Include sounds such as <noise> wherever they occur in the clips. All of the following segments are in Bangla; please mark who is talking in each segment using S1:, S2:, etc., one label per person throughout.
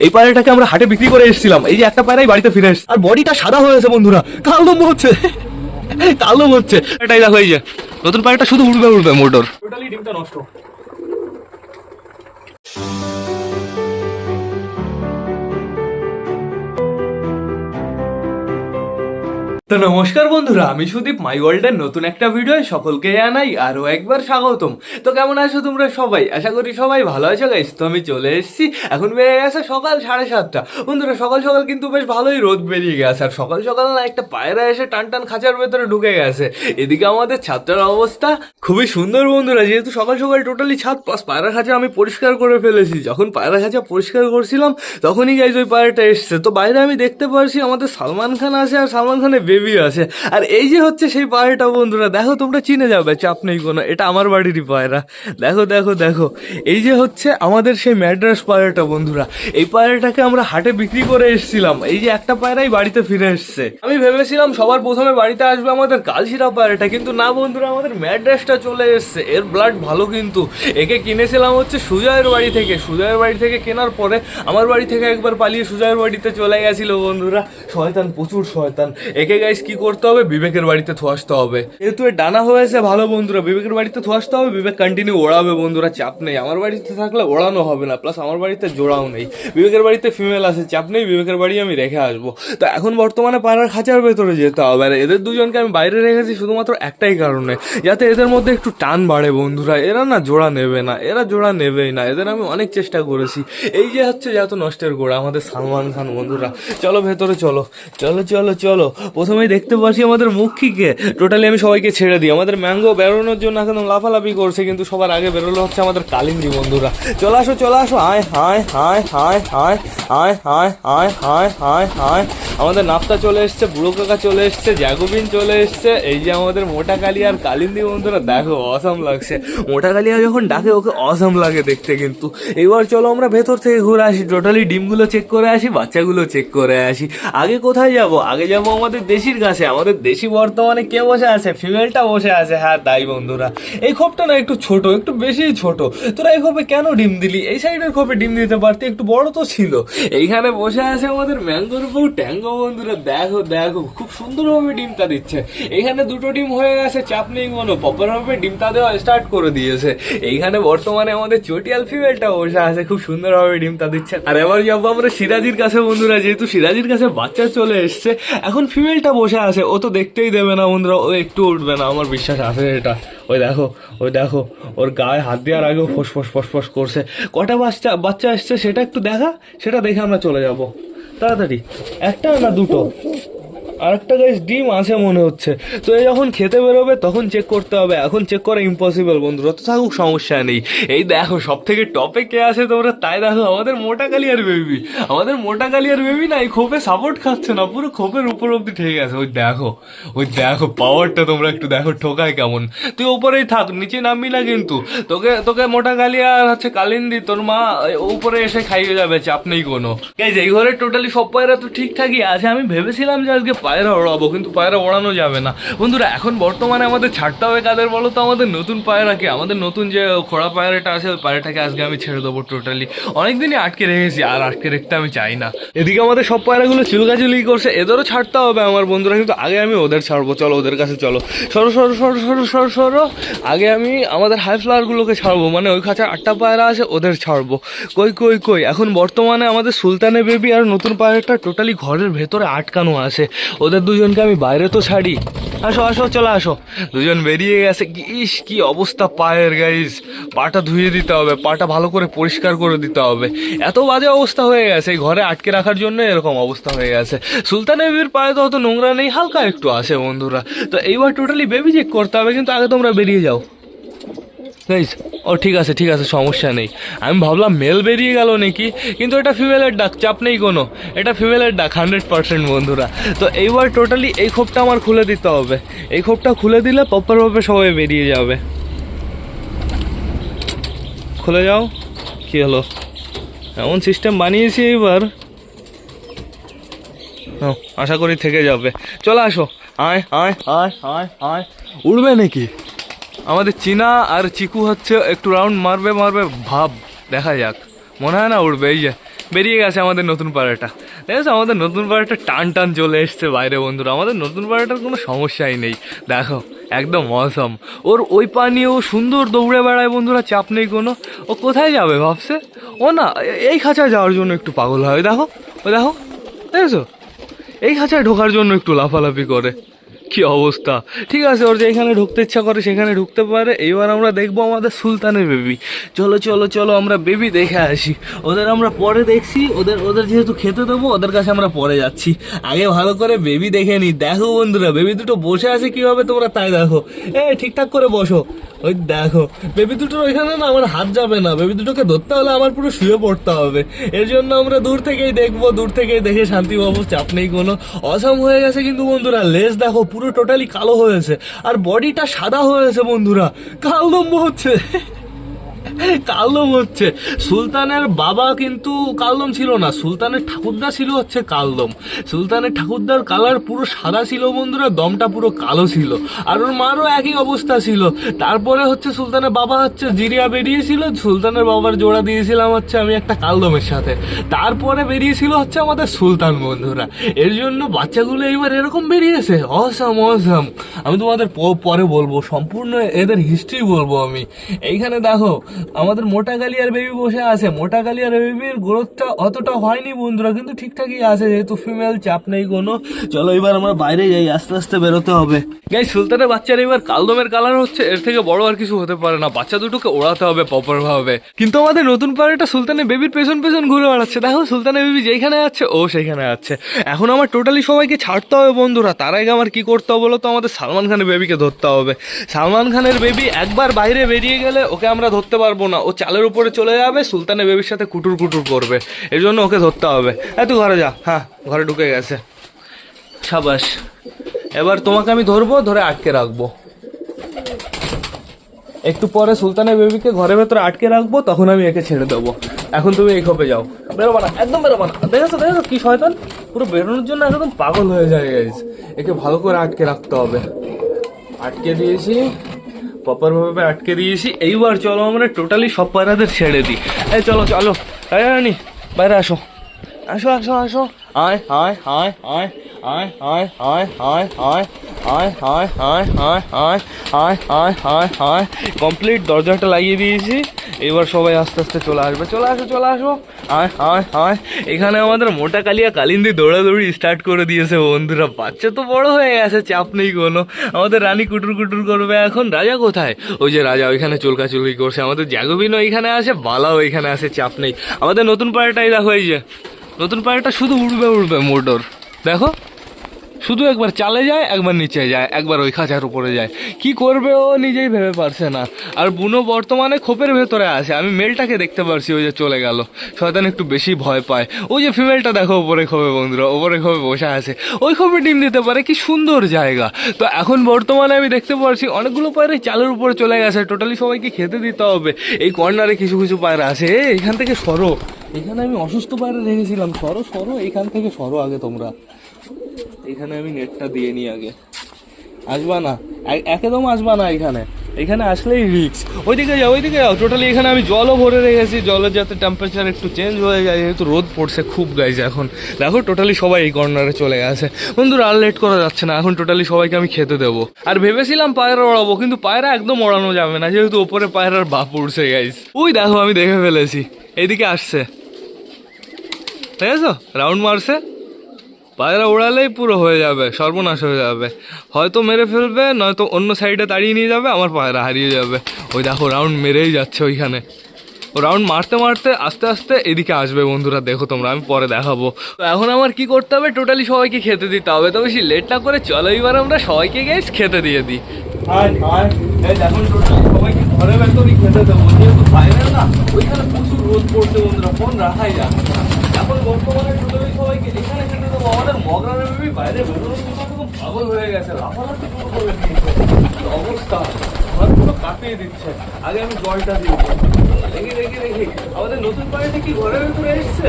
S1: এই পায়রাটাকে আমরা হাটে বিক্রি করে এসেছিলাম। এই যে একটা পায়রাই বাড়িতে ফিরে এসেছে। আর বডিটা সাদা হয়েছে বন্ধুরা। কালো হচ্ছে। কালো হচ্ছে। এটাই দেখো এই যে। নতুন পায়রাটা শুধু উড়বে উড়বে মোটর। টোটালি ডিমটা নষ্ট। তো নমস্কার বন্ধুরা, আমি সুদীপ মাই ওয়ার্ল্ডের নতুন একটা ভিডিও সকলকে জানাই আরও একবার স্বাগতম। তো কেমন আছো তোমরা সবাই? আশা করি সবাই ভালো আছো গাইস তো আমি চলে এসেছি। এখন বেড়ে গেছে সকাল সাড়ে সাতটা। বন্ধুরা, সকাল সকাল কিন্তু বেশ ভালোই রোদ বেরিয়ে গেছে। আর সকাল সকাল না একটা পায়রা এসে টান টান খাঁচার ভেতরে ঢুকে গেছে। এদিকে আমাদের ছাত্রের অবস্থা খুবই সুন্দর বন্ধুরা, যেহেতু সকাল সকাল টোটালি ছাদ প্লাস পায়রা খাঁচা আমি পরিষ্কার করে ফেলেছি। যখন পায়রা খাঁচা পরিষ্কার করছিলাম, তখনই গাইজ ওই পায়রাটা এসছে। তো বাইরে আমি দেখতে পারছি আমাদের সালমান খান আছে, আর সালমান খানের বেবি আছে। আর এই যে হচ্ছে সেই পায়রাটা বন্ধুরা, দেখো তোমরা চিনে যাবে, চাপ নেই কোনো, এটা আমার বাড়িরই পায়রা। দেখো দেখো দেখো। এই যে হচ্ছে আমাদের সেই ম্যাড্রাস পায়রাটা বন্ধুরা, এই পায়রাটাকে আমরা হাটে বিক্রি করে এসেছিলাম। এই যে একটা পায়রাই বাড়িতে ফিরে এসছে। আমি ভেবেছিলাম সবার প্রথমে বাড়িতে আসবে আমাদের কালশিরা পায়রাটা, কিন্তু না বন্ধুরা, আমাদের ম্যাড্রাসটা চলে এসছে। এর ব্লাড ভালো কিন্তু। একে কিনেছিলাম হচ্ছে সুজয়ের বাড়ি থেকে। সুজয়ের বাড়ি থেকে কেনার পরে আমার বাড়ি থেকে একবার পালিয়ে সুজয়ের বাড়িতে চলে গেছিল বন্ধুরা। শয়তান, প্রচুর শয়তান। একে গাইস কি করতে হবে? বিবেকের বাড়িতে থোয়াসতে হবে। যেহেতু ডানা হয়েছে ভালো বন্ধুরা, বিবেকের বাড়িতে থোয়াসতে হবে, বিবেক কন্টিনিউ ওড়াবে বন্ধুরা, চাপ নেই। আমার বাড়িতে থাকলে ওড়ানো হবে না প্লাস আমার বাড়িতে জোড়াও নেই। বিবেকের বাড়িতে ফিমেল আছে, চাপ নেই, বিবেকের বাড়ি আমি রেখে আসব। তো এখন বর্তমানে পাড়ার খাঁচার ভেতরে যেতে হবে। আর এদের দুজনকে আমি বাইরে রেখেছি শুধুমাত্র একটাই কারণে, যাতে এদের মধ্যে একটু টান বাড়ে বন্ধুরা। এরা না জোড়া নেবে না, এরা জোড়া নেবেই না। এদের আমি অনেক চেষ্টা করেছি। এই যে হচ্ছে যত নষ্টের গোড়া, আমাদের সালমান খান বন্ধুরা। চলো ভেতরে চলো চলো চলো চলো। প্রথমেই দেখতে পাচ্ছি আমাদের মুখিকে টোটালি আমি সবাইকে ছেড়ে দিই আমাদের ম্যাঙ্গো বেরোনোর জন্য একদম লাফালাফি করছে কিন্তু সবার আগে বেরোলো হচ্ছে আমাদের কালিন্দি বন্ধুরা চলে আসো চলে আসো আয় হায় হায় হায় হায় হায় হায় হায় হায় হায় হায় আমাদের নাপ্তা চলে এসছে বুড়ো কাকা চলে এসছে জ্যাগোবিন চলে এসছে এই যে আমাদের মোটা কালি আর কালিন্দি বন্ধুরা দেখো অসম লাগছে মোটা কালিয়া যখন ডাকে ওকে অসম লাগে দেখতে কিন্তু এবার চলো আমরা ভেতর থেকে ঘুরে আসি টোটালি ডিমগুলো চেক করে আসি বাচ্চাগুলো চেক করে আসি আগে কোথায় যাব আগে যাব আমাদের দেশির কাছে আমাদের দেশি বর্তমানে কে বসে আছে? ফিমেলটা বসে আছে। হ্যাঁ তাই বন্ধুরা। এই খোপটা না একটু ছোট, একটু বেশি ছোট। তোরা এই খোপে কেন ডিম দিলি? এই সাইডের খোপে ডিম দিতে পারতি, একটু বড় তো ছিল। এইখানে বসে আছে আমাদের ম্যাঙ্গোর বউ ট্যাঙ্গো বন্ধুরা। দেখো দেখো, খুব সুন্দরভাবে ডিমটা দিচ্ছে। এখানে দুটো ডিম হয়ে গেছে, চাপ নেই কোনো। প্রপারভাবে ডিমটা দেওয়া স্টার্ট করে দিয়েছে। এইখানে বর্তমানে আমাদের চটিয়াল ফিমেলটা বসে আছে, খুব সুন্দরভাবে ডিমটা দিচ্ছে। আর এবার যাব আমরা সিরাজির কাছে বন্ধুরা। যেহেতু সিরাজির কাছে বাচ্চা চলে এসছে, এখন ফিমেলটা বসে আছে, ও তো দেখতেই দেবে না বন্ধুরা, ও একটু উঠবে না, আমার বিশ্বাস আছে এটা। ওই দেখো ওই দেখো, ওর গায়ে হাত দেওয়ার আগেও ফোস ফোস ফোস ফোস করছে। কটা বাচ্চা বাচ্চা আসছে সেটা একটু দেখা, সেটা দেখে আমরা চলে যাব। তাড়াতাড়ি, একটা না দুটো? আর একটা গাইস ডিম আছে মনে হচ্ছে। তো এই যখন খেতে বেরোবে, তখন চেক করতে হবে। এখন চেক করা ইম্পসিবল বন্ধুরা। তো থাকুক, সমস্যা নেই। এই দেখো সব থেকে টপে কে আছে তোমরা? তাই দেখো, আমাদের মোটা কালিয়ার বেবি আমাদের মোটা কালিয়ার বেবি না, এই খোপে সাপোর্ট খাচ্ছে না। পুরো খোপের উপর অব্দি ঠিক আছে ওই দেখো ওই দেখো পাওয়ারটা তোমরা একটু দেখো, ঠোকায় কেমন। তুই উপরেই থাক, নিচে নামবি না কিন্তু। তোকে তোকে মোটা কালিয়া আর হচ্ছে কালিন্দি, তোর মা উপরে এসে খাইয়ে যাবে, চাপ নেই কোনো। এই ঘরে টোটালি সব পায়রা তো ঠিকঠাকই আছে। আমি ভেবেছিলাম যে আজকে পায়রা ওড়াবো, কিন্তু পায়রা ওড়ানো যাবে না। বন্ধুরা, এখন বর্তমানে আমাদের ছাড়তে হবে কাদের বলো তো? আমাদের নতুন পায়রাকে, আমাদের নতুন যে খোড়া পায়রাটা আছে, ওই পায়রাটাকে আজকে আমি ছেড়ে দেবো টোটালি অনেকদিনই আটকে রেখেছি, আর আটকে রাখতে আমি চাই না। এদিকে আমাদের সব পায়রাগুলো চুলকাচুলি করছে, এদেরও ছাড়তে হবে আমার বন্ধুরা, কিন্তু আগে আমি ওদের ছাড়বো, চলো ওদের কাছে চলো। সরো সরো সরো সরো সরো সরো, আগে আমি আমাদের হাই ফ্লাওয়ারগুলোকে ছাড়বো মানে ওই খাঁচা আটটা পায়রা আছে, ওদের ছাড়বো। কই কই কই, এখন বর্তমানে আমাদের সুলতানে বেবি আর নতুন পায়রাটা টোটালি ঘরের ভেতরে আটকানো আছে। ওদের দুজনকে আমি বাইরে তো ছাড়ি। আসো আসো, চলে, আসো। দুজন বেরিয়ে গেছে। ইস, কি অবস্থা পায়ের গাইস পাটা ধুয়ে দিতে হবে, পাটা ভালো করে পরিষ্কার করে দিতে হবে। এত বাজে অবস্থা হয়ে গেছে। এই ঘরে আটকে রাখার জন্য এরকম অবস্থা হয়ে গেছে। সুলতান বেবির পায়ে তো অত নোংরা নেই, হালকা একটু আছে বন্ধুরা। তো এইবার টোটালি বেবি চেক করতে হবে, কিন্তু আগে তোমরা বেরিয়ে যাও। গাইস ও ঠিক আছে ঠিক আছে সমস্যা নেই। আমি ভাবলাম মেল বেরিয়ে গেল নাকি? কিন্তু এটা ফিমেলের ডাক চাপ নেই কোনো। এটা ফিমেলের ডাক হান্ড্রেড পার্সেন্ট বন্ধুরা। তো এইবার টোটালি এই খোপটা আমার খুলে দিতে হবে। এই খোপটা খুলে দিলে প্রপারভাবে সবাই বেরিয়ে যাবে। খুলে যাও। কি হলো? এমন সিস্টেম বানিয়েছি নাও, আশা করি থেকে যাবে। চলে আসো। আয় আয় আয় আয় আয়। উড়বে নাকি? আমাদের চীনা আর চিকু হচ্ছে একটু রাউন্ড মারবে মারবে, ভাব, দেখা যাক। মনে হয় না উঠবে এই যে বেরিয়ে গেছে আমাদের নতুন পাড়াটা। দেখেছ আমাদের নতুন পাড়াটা টান টান চলে এসছে বাইরে, বন্ধুরা। আমাদের নতুন পাড়াটার কোনো সমস্যাই নেই। দেখো, একদম অসম ওর ওই পা নিয়ে ও সুন্দর দৌড়ে বেড়ায়, বন্ধুরা, চাপ নেই কোনো। ও কোথায় যাবে, ভাবছে? ও না, এই খাঁচায় যাওয়ার জন্য একটু পাগল হয়। দেখো, ও দেখো, দেখেছ? এই খাঁচায় ঢোকার জন্য একটু লাফালাফি করে। কি অবস্থা? ঠিক আছে, ওর যেখানে ঢুকতে ইচ্ছা করে সেখানে ঢুকতে পারে। এইবার আমরা দেখব আমাদের সুলতানের বেবি। চলো চলো চলো, আমরা বেবি দেখে আসি। ওদের আমরা পরে দেখছি। ওদের ওদের যেহেতু খেতে দেবো, ওদের কাছে আমরা পরে যাচ্ছি। আগে ভালো করে বেবি দেখে নি। দেখো বন্ধুরা, বেবি দুটো বসে আছে কীভাবে তোমরা তাই দেখো। এ, ঠিকঠাক করে বসো। ওই দেখো, বেবি দুটোর ওইখানে না আমার হাত যাবে না। বেবি দুটোকে ধরতে হলে আমার পুরো শুয়ে পড়তে হবে। এর জন্য আমরা দূর থেকেই দেখব, দূর থেকেই দেখে শান্তি পাবো চাপ নেই কোনো। অসাম হয়ে গেছে কিন্তু বন্ধুরা, লেজ দেখো পুরো টোটালি কালো হয়েছে আর বডিটা সাদা হয়েছে বন্ধুরা। কালদম্ব হচ্ছে। <laughs> কালদম হচ্ছে। সুলতানের বাবা কিন্তু কালদম ছিল না, সুলতানের ঠাকুরদা ছিল হচ্ছে কালদম। সুলতানের ঠাকুরদার কালার পুরো সাদা ছিল বন্ধুরা, দমটা পুরো কালো ছিল। আর ওর মারও একই অবস্থা ছিল। তারপরে হচ্ছে সুলতানের বাবা হচ্ছে জিরিয়া বেরিয়েছিল, সুলতানের বাবার জোড়া দিয়েছিলাম হচ্ছে আমি একটা কালদমের সাথে। তারপরে বেরিয়েছিল হচ্ছে আমাদের সুলতান বন্ধুরা। এর জন্য বাচ্চাগুলো এবার এরকম বেরিয়েছে, অসাম অসাম। আমি তোমাদের পরে বলব, সম্পূর্ণ এদের হিস্ট্রি বলব আমি। এইখানে দেখো আমাদের মোটা কালিয়ার বেবি বসে আছে। মোটা কালিয়ার বেবির গ্রোথটা অতটা হয়নি বন্ধুরা, কিন্তু ঠিকঠাকই আছে, যেহেতু ফিমেল চাপ নেই কোনো। চলো এবার আমরা বাইরে যাই, আস্তে আস্তে বেরোতে হবে। গাই সুলতানের বাচ্চার এবার কালদমের কালার হচ্ছে, এর থেকে বড় আর কিছু হতে পারে না। বাচ্চা দুটোকে ওড়াতে হবে প্রপার ভাবে। কিন্তু আমাদের নতুন পাড়াটা সুলতানের বেবির পেছন পেছন ঘুরে বেড়াচ্ছে। দেখো, সুলতানের বেবি যেখানে আছে, ও সেখানে আছে। এখন আমার টোটালি সবাইকে ছাড়তে হবে বন্ধুরা। তার আগে আমার কি করতে হবে বলো তো? আমাদের সালমান খানের বেবিকে ধরতে হবে। সালমান খানের বেবি একবার বাইরে বেরিয়ে গেলে ওকে আমরা ধরতে পারব না। ও চালের উপরে চলে যাবে, সুলতানের বেবির সাথে কুটুর কুটুর করবে। এর জন্য ওকে ধরতে হবে। এ, তুই ঘরে যা। হ্যাঁ ঘরে ঢুকে গেছে। সাবাস। এবার তোমাকে আমি ধরবো, ধরে আটকে রাখব। একটু পরে সুলতানের বেবিকে ঘরের ভেতরে আটকে রাখব, তখন আমি একে ছেড়ে দেবো। এখন তুমি এই খোপে যাও। বেরোবা না, একদম বেরোবা না। দেখেছ দেখেছ কি শয়তান? পুরো বেরোনোর জন্য একদম পাগল হয়ে যায় একে ভালো করে আটকে রাখতে হবে। আটকে দিয়েছি। প্রপার ভাবে আটকে দিয়েছি। এইবার চলো আমরা টোটালি সব পায়রাদের ছেড়ে দিই। এই চলো চলো। এই রানি বাইরে আসো। আসো আসো আসো। আয় আয় আয় আয় আয় আয় আয় আয় আয় আয় আয় আয় আয় আয় আয় আয় আয় আয় কমপ্লিট দরজাটা লাগিয়ে দিয়েছি এবার সবাই আস্তে আস্তে চলে আসবে চলে আসো চলে আসো আয় আয় আয় এখানে আমাদের মোটা কালিয়া কালিন্দি দৌড়াদৌড়ি স্টার্ট করে দিয়েছে বন্ধুরা বাচ্চা তো বড় হয়ে গেছে চাপ নেই কোনো আমাদের রানী কুটুর কুটুর করবে এখন রাজা কোথায় ওই যে রাজা ওইখানে চুলকাচুলকি করছে আমাদের জাগবিনও এখানে আছে বালাও এখানে আছে চাপ নেই আমাদের নতুন পাড়াটাই দেখো এই যে নতুন পাড়াটা শুধু উড়বে উড়বে মোটর। দেখো, শুধু একবার চালে যায়, একবার নিচে যায়, একবার ওই খাঁচার উপরে যায়। কি করবে ও নিজেই ভেবে পারছে না। আর বুনো বর্তমানে খোপের ভেতরে আছে। আমি মেলটাকে দেখতে পারছি, ওই যে চলে গেল। শয়তান একটু বেশি ভয় পায়। ওই যে ফিমেলটা দেখো, ওপরে খোপে বন্ধুরা, ওপরে খোপে বসে আছে। ওই খোপে ডিম দিতে পারে, কি সুন্দর জায়গা। তো এখন বর্তমানে আমি দেখতে পারছি, অনেকগুলো পায়রা চালের উপরে চলে গেছে। টোটালি সবাইকে খেতে দিতে হবে। এই কর্নারে কিছু কিছু পায়রা আছে। এখান থেকে সরো। এখানে আমি অসুস্থ পায়রা রেখেছিলাম। সরো সরো, এখান থেকে সরো আগে তোমরা। এখানে আমি নেটটা দিয়ে নিই আগে। আসবা না। একদম আসবা না এখানে। এখানে আসলেই রিক্স ওইদিকে যাও ওইদিকে যাও। টোটালি এখানে আমি জলও ভরে রেখেছি। জলের যাতে টেম্পারেচার একটু চেঞ্জ হয়ে যায়, যেহেতু রোদ পড়ছে খুব গাইছে এখন। দেখো টোটালি সবাই এই কর্নারে চলে গেছে। বন্ধুরা, আর লেট করা যাচ্ছে না। এখন টোটালি সবাইকে আমি খেতে দেবো। আর ভেবেছিলাম পায়রা ওড়াবো, কিন্তু পায়রা একদম ওড়ানো যাবে না, যেহেতু ওপরে পায়রার বাপ উঠছে গাইস ওই দেখো, আমি দেখে ফেলেছি। এইদিকে আসছে। ঠিক আছে রাউন্ড মারছে। পায়রা ওড়ালেই পুরো হয়ে যাবে, সর্বনাশ হয়ে যাবে। হয়তো মেরে ফেলবে, নয়তো অন্য সাইডে তাড়িয়ে নিয়ে যাবে, আমার পায়রা হারিয়ে যাবে। ওই দেখো রাউন্ড মেরেই যাচ্ছে ওইখানে। ও রাউন্ড মারতে মারতে আস্তে আস্তে এদিকে আসবে বন্ধুরা, দেখো তোমরা, আমি পরে দেখাবো। তো এখন আমার কি করতে হবে? টোটালি সবাইকে খেতে দিতে হবে। তো বেশি লেট না করে চলো, এবার আমরা সবাইকে গেস খেতে দিয়ে দিই। এখন টোটালি সবাইকে ঘরে খেতে দেবো। যেহেতু বাইরে না, ওইখানে প্রচুর রোদ পড়ছে বন্ধুরা ফোন রাখাই যাচ্ছে। এখন বর্তমানে টোটালি সবাইকে যেখানে সেখানে তো আমাদের মগরানের বেবি বাইরে বেরোনো সেরকম পাগল হয়ে গেছে, লাফালাফি শুরু করে দিয়েছে। কি অবস্থা? আমার পুরো কাঁপিয়ে দিচ্ছে। আগে আমি জলটা দিয়ে দেখি দেখি দেখি। আমাদের নতুন পাড়িটা কি ঘরের ভিতরে এসছে?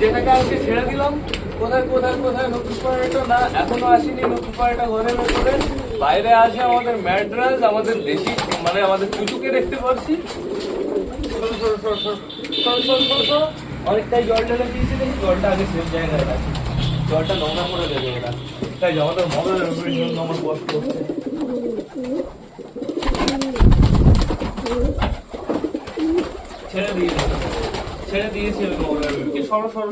S1: যেটাকে আজকে ছেড়ে দিলাম, কোথায় কোথায় কোথায় নতুন পাড়িটা? না, এখনও আসেনি নতুন পাড়িটা ঘরের ভেতরে। বাইরে আসে আমাদের ম্যাড্রাস, আমাদের দেশি মানে আমাদের কুচুকে দেখতে পাচ্ছি। অনেকটাই জল ঢেলে দিয়েছি, দেখি জলটা আগে সেম জায়গায় রাখি। জলটা নোংরা করে দেবে ওরা। তাই আমাদের জন্য আমার কষ্ট ছেড়ে দিয়েছি। ছেড়ে দিয়েছি আমি উপরে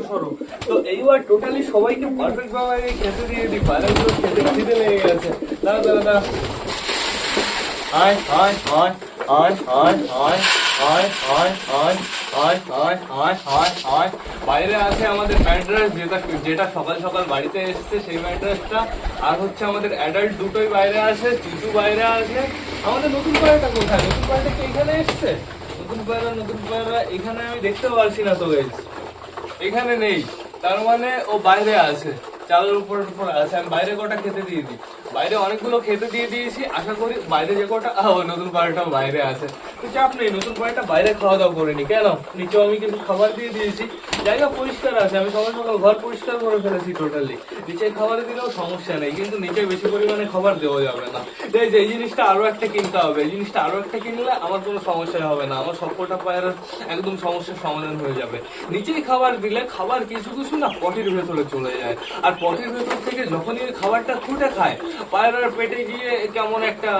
S1: সরো তো এইবার টোটালি সবাইকে পারফেক্ট ভাবে খেতে দিয়ে দিই। পায়রাগুলো খেতে খিদে লেগে গেছে। দাঁড়া দাঁড়া। আয় আয় আয় আয় আয় আয়। আয় আয় আয় আয় আয় আয় আয় আয়। বাইরে আছে আমাদের ম্যাড্রেস যেটা যেটা সকাল সকাল বাড়িতে এসছে সেই ম্যাড্রেসটা আর হচ্ছে আমাদের অ্যাডাল্ট দুটোই বাইরে আছে, চিচু বাইরে আছে। আমাদের নতুন পায়রাটা কোথায়? নতুন পায়রাটা কি এখানে এসছে? নতুন পায়রা নতুন পায়রা এখানে আমি দেখতে পারছি না তো। এখানে নেই। তার মানে ও বাইরে আছে। চালের উপর উপর আছে। আমি বাইরে কটা খেতে দিয়ে দিই। বাইরে অনেকগুলো খেতে দিয়ে দিয়েছি, আশা করি বাইরে যে কটা নতুন পাড়াটাও বাইরে আছে। তো চাপ নেই, নতুন পাড়াটা বাইরে খাওয়া দাওয়া করিনি কেন? নিচেও আমি কিছু খাবার দিয়ে দিয়েছি। জায়গা পরিষ্কার আছে। আমি সকাল সকাল ঘর পরিষ্কার করে ফেলেছি টোটালি নিচে খাবার দিলেও সমস্যা নেই, কিন্তু নিচে বেশি পরিমাণে খাবার দেওয়া যাবে না। এই যে, এই জিনিসটা আরও একটা কিনতে হবে। এই জিনিসটা আরও একটা কিনলে আমার কোনো সমস্যা হবে না। আমার সবকটা পায়ের একদম সমস্যার সমাধান হয়ে যাবে। নিচেই খাবার দিলে খাবার কিছু কিছু না পটির ভেতরে চলে যায়। আর পটির ভেতর থেকে যখনই খাবারটা খুঁটে খায় পায়রার পেটে গিয়ে কেমন একটা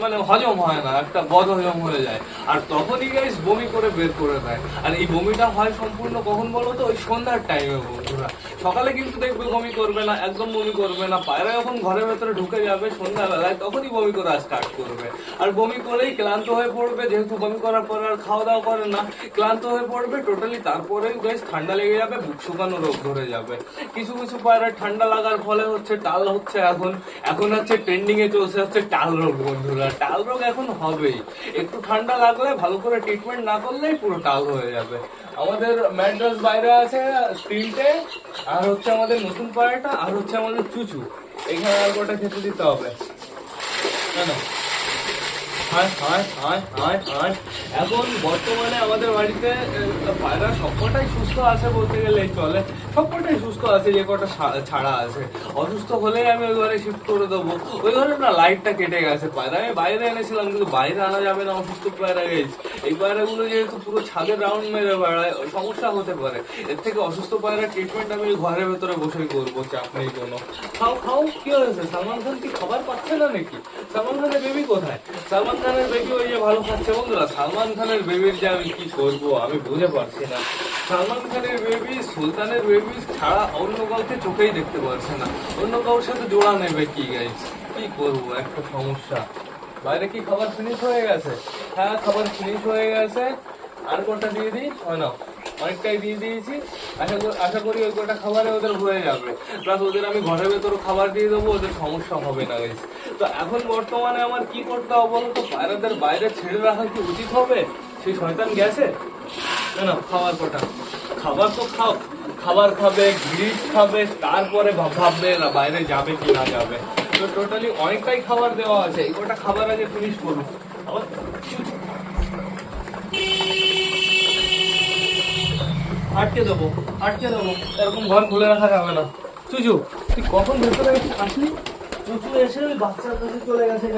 S1: মানে হজম হয় না, একটা বদ হজম হয়ে যায়। আর তখনই গাইস বমি করে বের করে দেয়। আর এই বমিটা হয় সম্পূর্ণ কখন বলো তো? ওই সন্ধ্যার টাইমে বন্ধুরা। সকালে কিন্তু দেখবে বমি করবে না, একদম বমি করবে না। পায়রা যখন ঘরের ভেতরে ঢুকে যাবে সন্ধ্যাবেলায়, তখনই বমি করা স্টার্ট করবে। আর বমি করেই ক্লান্ত হয়ে পড়বে, যেহেতু বমি করার পর আর খাওয়া দাওয়া করে না। ক্লান্ত হয়ে পড়বে টোটালি তারপরে বেশ ঠান্ডা লেগে যাবে, বুক শুকানো রোগ ধরে যাবে। কিছু কিছু পায়রা ঠান্ডা লাগার ফলে হচ্ছে, টাল হচ্ছে এখন। এখন হচ্ছে ট্রেন্ডিং এ চলছে হচ্ছে টাল রোগ বন্ধুরা। টাল রোগ এখন হবেই। একটু ঠান্ডা লাগলে ভালো করে ট্রিটমেন্ট না করলেই পুরো টাল হয়ে যাবে। আমাদের ম্যাড্রাস বাইরে আছে তিনটে, আর হচ্ছে আমাদের নতুন পাড়াটা, আর হচ্ছে আমাদের চুচু। এখানে আর কটা খেতে দিতে হবে? কেন এখন বর্তমানে আমাদের বাড়িতে পায়রা সবকটাই সুস্থ আছে বলতে গেলে চলে। সবকটাই সুস্থ আছে, যে কটা ছাড়া আছে। অসুস্থ হলেই আমি ওই ঘরে শিফট করে দেবো। ওই ঘরে না লাইটটা কেটে গেছে। পায়রা আমি বাইরে এনেছিলাম, কিন্তু বাইরে আনা যাবে না, অসুস্থ পায়রা গেছে। এই পায়রাগুলো যেহেতু পুরো ছাদের রাউন্ড মেরে বেড়ায় সমস্যা হতে পারে। এর থেকে অসুস্থ পায়রা ট্রিটমেন্ট আমি ঘরের ভেতরে বসেই করব, চাপ নেই কোনো। খাও খাও, কি হয়েছে? সালমান খান কি খাবার পাচ্ছে না নাকি? সালমান খানের বেবি কোথায়? সালমান খানের বেবি ওই যে ভালো খাচ্ছে। বন্ধুরা, সালমান খানের বেবির যে আমি কি করব, আমি বুঝে পারছি না। সালমান খানের বেবি সুলতানের বেবি ছাড়া অন্য কাউকে চোখেই দেখতে পারছে না। অন্য কারোর সাথে জোড়া নেবে কি গাইজ কি করব? একটা সমস্যা। বাইরে কি খাবার ফিনিশ হয়ে গেছে? হ্যাঁ খাবার ফিনিশ হয়ে গেছে। আর কোনটা দিয়ে দিই? হয় না অনেকটাই দিয়ে দিয়েছি। আশা করি আশা করি ওই কটা খাবারে ওদের হয়ে যাবে। প্লাস ওদের আমি ঘরের ভেতর খাবার দিয়ে দেবো, ওদের সমস্যা হবে না, guys। তো এখন বর্তমানে আমার কি করতে হবে বলতো পায়রাদের বাইরে ছেড়ে রাখা কি উচিত হবে? সেই শয়তান গেছে? না খাবার কটা। খাবার তো খাও। খাবার খাবে গ্রিস খাবে, তারপরে ভাব- ভাববে না বাইরে যাবে কি না যাবে। তো টোটালি অনেকটাই খাবার দেওয়া আছে। এই কটা খাবার আগে ফিনিশ করুন। আবার আটকে দেবো আটকে দেবো। এরকম ঘর খুলে রাখা যাবে না। চুচু, তুই কখন ভেতরে আসলি? এসে ওই কাছে চলে গেছে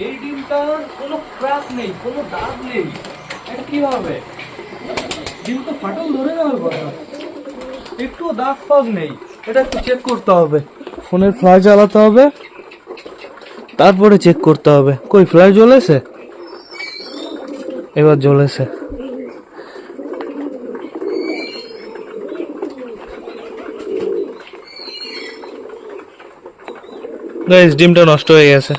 S1: এই ডিমটার কোনো ক্র্যাক নেই, কোনো দাগ নেই। এটা কি হবে? ডিম তো ফাটল ধরে যাবে কথা একটু দাগ ফাগ নেই। এটা একটু চেক করতে হবে। ফোনের ফ্ল্যাশ জ্বালাতে হবে। তারপরে চেক করতে হবে। কই ফ্ল্যাশ জ্বলেছে? এবার জ্বলেছে। গাইস ডিমটা নষ্ট হয়ে গেছে।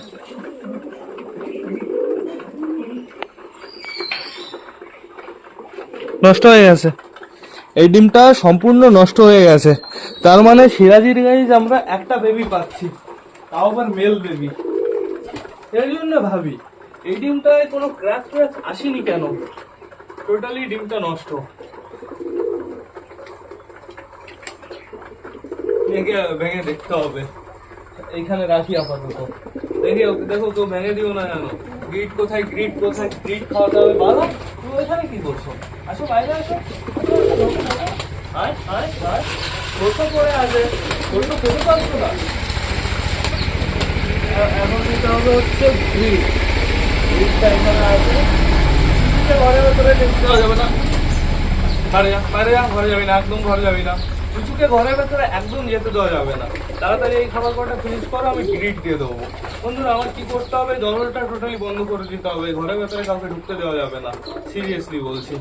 S1: নষ্ট হয়ে গেছে। এই ডিমটা সম্পূর্ণ নষ্ট হয়ে গেছে। তার মানে সিরাজির গাইজ আমরা একটা বেবি পাচ্ছি। তাও আবার মেল বেবি এর জন্য ভাবি, এই ডিমটায় কোনো ক্র্যাক ক্র্যাক আসেনি কেন? টোটালি ডিমটা নষ্ট। ভেঙে ভেঙে দেখতে হবে। এইখানে রাখি আপাতত। দেখি, দেখো কেউ ভেঙে দিও না জানো গ্রিড কোথায় গ্রিড কোথায় গ্রিড খাওয়াতে হবে? বলো তুমি ওইখানে কি করছ? আসো বাইরে, আসো। ঘরে যাবি না ঘরের ভেতরে একদম যেতে দেওয়া যাবে না তাড়াতাড়ি এই খাবার কটা আমি দিয়ে দেবো আমার কি করতে হবে জঙ্গলটা টোটালি বন্ধ করে দিতে হবে ঘরের ভেতরে কাউকে ঢুকতে দেওয়া যাবে না। সিরিয়াসলি বলছি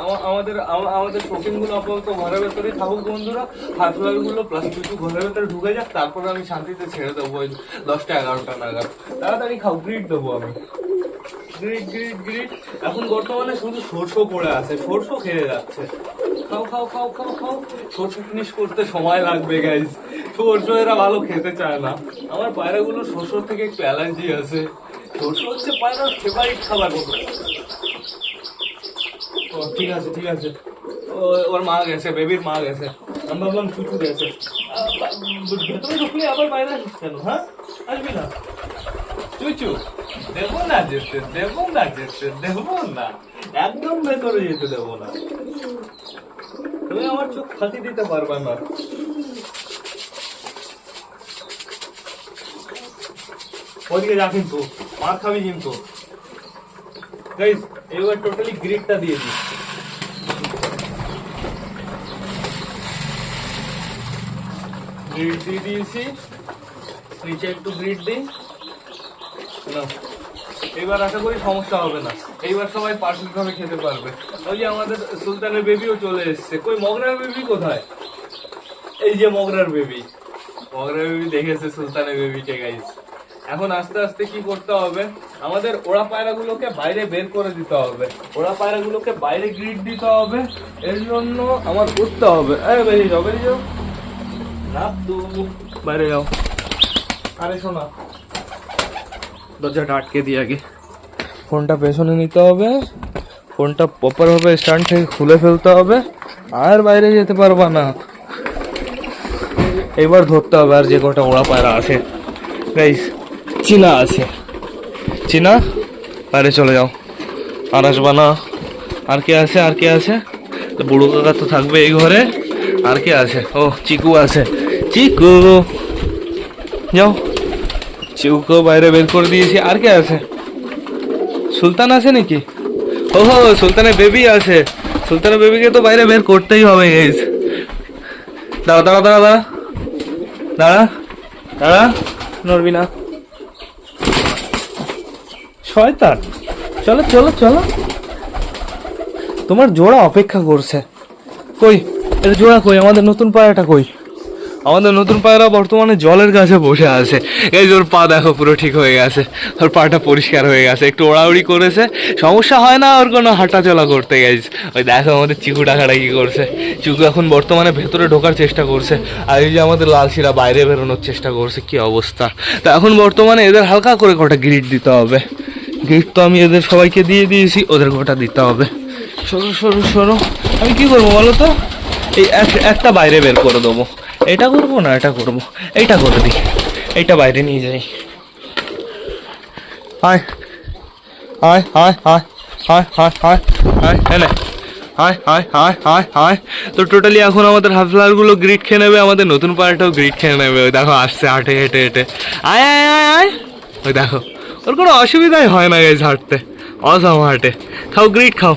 S1: আমাদের আমা- আমাদের শপিংগুলো আপাতত ঘরের ভেতরেই থাকুক বন্ধুরা। হাতগুলো প্লাস কিছু ঘরের ভেতরে ঢুকে যাক, তারপরে আমি শান্তিতে ছেড়ে দেবো ওই দশটা এগারোটা নাগাদ। তাড়াতাড়ি খাও গ্রিড দেবো আমি। গ্রিট গ্রিট গ্রিট এখন বর্তমানে শুধু সরষো পড়ে আছে, সরষো খেয়ে যাচ্ছে। খাও খাও খাও খাও খাও। সরষে ফিনিশ করতে সময় লাগবে গাইজ সরষো এরা ভালো খেতে চায় না। আমার পায়রাগুলো সরষোর থেকে একটু অ্যালার্জি আছে। সরষে হচ্ছে পায়রার ফেভারিট খাবার ও, ঠিক আছে ঠিক আছে। ওর মা গেছে বেবির মা গেছে। আমি ভাবলাম চুচু গেছে। ভেতরে ঢুকলে আবার বাইরে কেন হ্যাঁ? আসবি না। চুচু, দেবো না যেতে, দেবো না যেতে, দেবো না। একদম ভেতরে যেতে দেবো না। তুমি আমার চোখ ফাঁকি দিতে পারবে না। ওদিকে যা কিন্তু, মার খাবি কিন্তু। গাইস এবার টোটালি গ্রিডটা দিয়ে দিই। গ্রিড দিয়ে দিয়েছি। নিচে একটু গ্রিড দিই। না। এইবার আশা করি সমস্যা হবে না। এইবার সবাই পারফেক্ট ভাবে খেতে পারবে। ওই যে আমাদের সুলতানের বেবিও চলে এসেছে। কই, মগরার বেবি কোথায়? এই যে মগরার বেবি মগরার বেবি দেখেছে সুলতানের বেবিকে গাইস এখন আস্তে আস্তে কি করতে হবে? আমাদের ওড়া পায়রাগুলোকে বাইরে বের করে দিতে হবে। ওড়া পায়রাগুলোকে বাইরে গ্রিড দিতে হবে। এর জন্য আমার করতে হবে। বেরিয়ে যাও না বাইরে যাও। আরে শোনা। দরজাটা আটকে দিয়ে আগে। ফোনটা পেছনে নিতে হবে। ফোনটা প্রপারভাবে স্ট্যান্ড থেকে খুলে ফেলতে হবে। আর বাইরে যেতে পারবা না। এবার ধরতে হবে আর যে কটা ওড়া পায়রা আছে। গাইস চীনা আছে। চীনা? বাইরে চলে যাও। আর আসবা না। আর কে আছে? আর কে আছে? বুড়ো কাকা তো থাকবে এই ঘরে। আর কে আছে? ও, চিকু আছে। চিকু! যাও। চিকুকে বাইরে বের করে দিয়েছি। আর কে আছে? সুলতান আছে নাকি? ও হো সুলতানের বেবি আছে। সুলতানের বেবিকে তো বাইরে বের করতেই হবে গাইস দাঁড়া দাঁড়া দাঁড়া দাঁড়া। দাঁড়া দাঁড়া নড়বি না। শয়তান। চলো চলো চলো। তোমার জোড়া অপেক্ষা করছে। কই? এটা জোড়া কই? আমাদের নতুন পায়রাটা কই? আমাদের নতুন পায়রা বর্তমানে জলের কাছে বসে আছে। এই ওর পা দেখো, পুরো ঠিক হয়ে গেছে। ওর পাটা পরিষ্কার হয়ে গেছে। একটু ওড়াউড়ি করেছে। সমস্যা হয় না ওর কোনো হাঁটাচলা করতে গেছে ওই দেখো আমাদের চিকু টাকাটা কি করছে। চিকু এখন বর্তমানে ভেতরে ঢোকার চেষ্টা করছে। আর এই যে আমাদের লাল শিরা বাইরে বেরোনোর চেষ্টা করছে, কি অবস্থা? তা এখন বর্তমানে এদের হালকা করে কটা গ্রিড দিতে হবে। গ্রিড তো আমি এদের সবাইকে দিয়ে দিয়েছি ওদের গোটা দিতে হবে সরু সরু সরু আমি কি করব বলো তো এই একটা বাইরে বের করে দেবো এটা করব না এটা করব এইটা করে দিই এইটা বাইরে নিয়ে যাই হায় হায় হায় হায় হায় হায় হায় হায় হায় হায় হায় হায় হায় তো টোটালি এখন আমাদের হাফলারগুলো গ্রিড খেয়ে নেবে আমাদের নতুন পার্টটাও গ্রিড খেয়ে নেবে ওই দেখো আসছে হাঁটে হেঁটে হেঁটে আয় আয় আয় আয় ওই দেখো ওর কোনো অসুবিধাই হয় না গেছে হাঁটতে অসাম হাঁটে। খাও, গ্রিট খাও।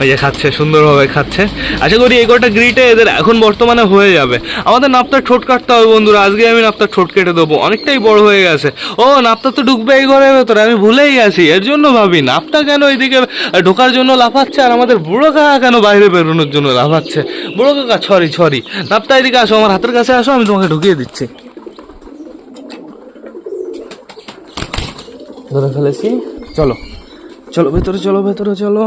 S1: ওই যে খাচ্ছে, সুন্দরভাবে খাচ্ছে। আশা করি এই কটা গ্রিটে এদের এখন বর্তমানে হয়ে যাবে। আমাদের নাপতার ঠোঁট কাটতে হবে বন্ধুরা, আজকে আমি নাপতার ঠোঁট কেটে দেবো। অনেকটাই বড় হয়ে গেছে। ও, নাপতা তো ঢুকবে এই ঘরের ভেতরে, আমি ভুলেই গেছি। এর জন্য ভাবি, নাপতা কেন এইদিকে ঢোকার জন্য লাফাচ্ছে আর আমাদের বুড়ো কাকা কেন বাইরে বেরোনোর জন্য লাফাচ্ছে? বুড়ো কাকা ছরি ছরি নাপতা, এদিকে আসো, আমার হাতের কাছে আসো, আমি তোমাকে ঢুকিয়ে দিচ্ছি। ধরে ফেলেছি। চলো। চলো, ভেতরে চলো ভেতরে চলো।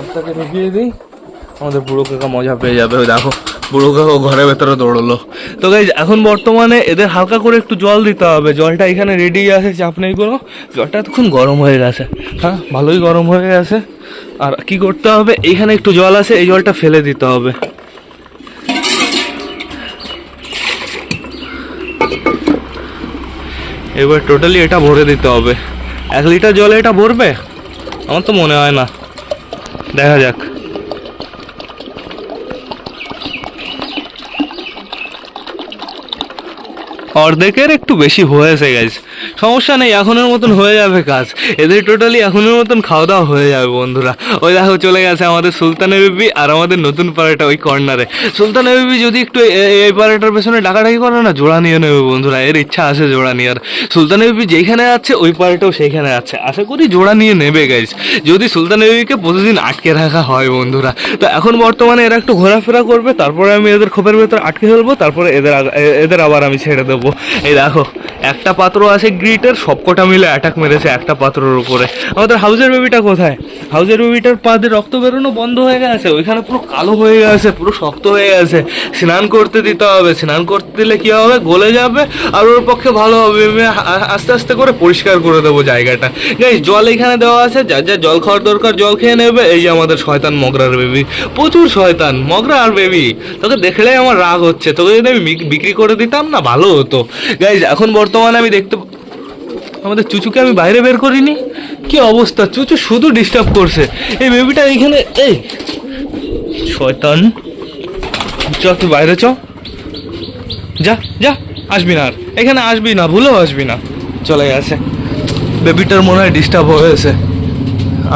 S1: আপনাকে ঢুকিয়ে দিই। আমাদের বুড়ো কাকা মজা পেয়ে যাবে দেখো। বুড়ো কাকা ঘরের ভেতরে দৌড়লো। তো গাইজ এখন বর্তমানে এদের হালকা করে একটু জল দিতে হবে। জলটা এখানে রেডি আছে, চাপ নেই কোনো। জলটা এতক্ষণ গরম হয়ে গেছে। হ্যাঁ ভালোই গরম হয়ে গেছে। আর কি করতে হবে? এইখানে একটু জল আছে, এই জলটা ফেলে দিতে হবে। এবার টোটালি এটা ভরে দিতে হবে। এক লিটার জলে এটা ভরবে? আমার তো মনে হয় না। দেখা যাক। অর্ধেকের একটু বেশি হয়েছে গাইজ সমস্যা নেই, এখনের মতন হয়ে যাবে কাজ। এদের টোটালি এখনের মতন খাওয়া দাওয়া হয়ে যাবে বন্ধুরা। ওই দেখো, চলে গেছে আমাদের সুলতানের বেবি আর আমাদের নতুন পাড়াটা ওই কর্নারে। সুলতানের বেবি যদি একটু এই পাড়াটার পেছনে ডাকাডাকি করে না, জোড়া নিয়ে নেবে বন্ধুরা। এর ইচ্ছা আছে জোড়া নেওয়ার। সুলতানের বেবি যেখানে আছে, ওই পাড়াটাও সেইখানে আছে। আশা করি জোড়া নিয়ে নেবে গাইজ যদি সুলতানের বেবিকে প্রতিদিন আটকে রাখা হয়, বন্ধুরা। তো এখন বর্তমানে এরা একটু ঘোরাফেরা করবে, তারপরে আমি এদের খোপের ভেতর আটকে ফেলব, তারপরে এদের এদের আবার আমি ছেড়ে দেবো। এই দেখো একটা পাত্র আছে গ্রিটের, সবকটা মিলে অ্যাটাক মেরেছে একটা পাত্রর উপরে। আমাদের হাউজের বেবিটা কোথায়? হাউজের বেবিটার পাতে রক্ত বেরোনো বন্ধ হয়ে গেছে, ওইখানে পুরো কালো হয়ে গেছে, পুরো শক্ত হয়ে গেছে। স্নান করতে দিতে হবে, স্নান করতে দিলে কী হবে? গলে যাবে, আর ওর পক্ষে ভালো হবে। আস্তে আস্তে করে পরিষ্কার করে দেবো জায়গাটা। গাই জল এখানে দেওয়া আছে, যার যা জল খাওয়ার দরকার জল খেয়ে নেবে। এই যে আমাদের শয়তান মগরার বেবি প্রচুর শয়তান, মগরা আর বেবি তোকে দেখলেই আমার রাগ হচ্ছে। তোকে যদি আমি বিক্রি করে দিতাম না, ভালো হতো। গাইজ এখন বর্তমানে আমি দেখতে আমাদের চুচুকে আমি বাইরে বের করিনি। কি অবস্থা? চুচু শুধু ডিস্টার্ব করছে। এই বেবিটা এইখানে, এই! শয়তান! চ তুই বাইরে চ যা যা, আসবি না আর। এখানে আসবি না, ভুলেও আসবি না। চলে গেছে। বেবিটার মনে হয় ডিস্টার্ব হয়েছে।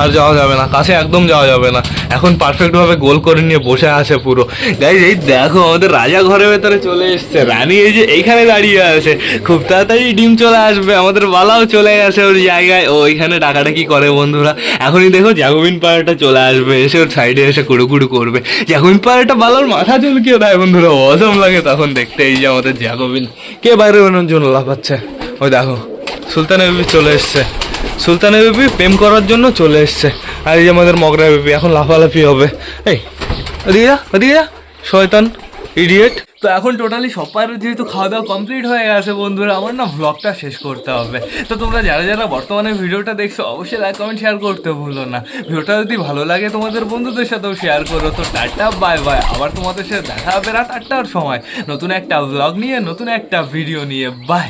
S1: আর যাওয়া যাবে না, কাছে একদম যাওয়া যাবে না। এখন পারফেক্ট ভাবে গোল করে নিয়ে বসে আছে পুরো। গাইজ এই দেখো, আমাদের রাজা ঘরের ভেতরে চলে এসছে। রানী এই যে এইখানে দাঁড়িয়ে আছে। খুব তাড়াতাড়ি ডিম চলে আসবে। আমাদের বালাও চলে গেছে ওর জায়গায়। ও ওইখানে ডাকাডাকি করে বন্ধুরা। এখনই দেখো জাগুবিন পাড়াটা চলে আসবে। এসে ওর সাইডে এসে কুড়ু কুড়ু করবে। জাগুবিন পাড়াটা বালার মাথা চুলকিয়ে দেয় বন্ধুরা। অসম লাগে তখন দেখতে। এই যে আমাদের জাগুবিন কে বাইরে বেরোনোর জন্য লাফাচ্ছে? ওই দেখো সুলতানের চলে এসছে। সুলতানের বেবি প্রেম করার জন্য চলে এসছে। আর এই যে আমাদের মগরা বেবি, এখন লাফালাফি হবে। এই, ওদিকে যা ওদিকে যা। শয়তান ইডিয়েট তো এখন টোটালি সবার যেহেতু খাওয়া দাওয়া কমপ্লিট হয়ে গেছে বন্ধুরা, আমার না ব্লগটা শেষ করতে হবে। তো তোমরা যারা যারা বর্তমানে ভিডিওটা দেখছ, অবশ্যই লাইক কমেন্ট শেয়ার করতে ভুলো না। ভিডিওটা যদি ভালো লাগে তোমাদের বন্ধুদের সাথেও শেয়ার করো। তো টাটা বাই বাই আবার তোমাদের সাথে দেখা হবে রাত আটটার সময়। নতুন একটা ব্লগ নিয়ে, নতুন একটা ভিডিও নিয়ে। বাই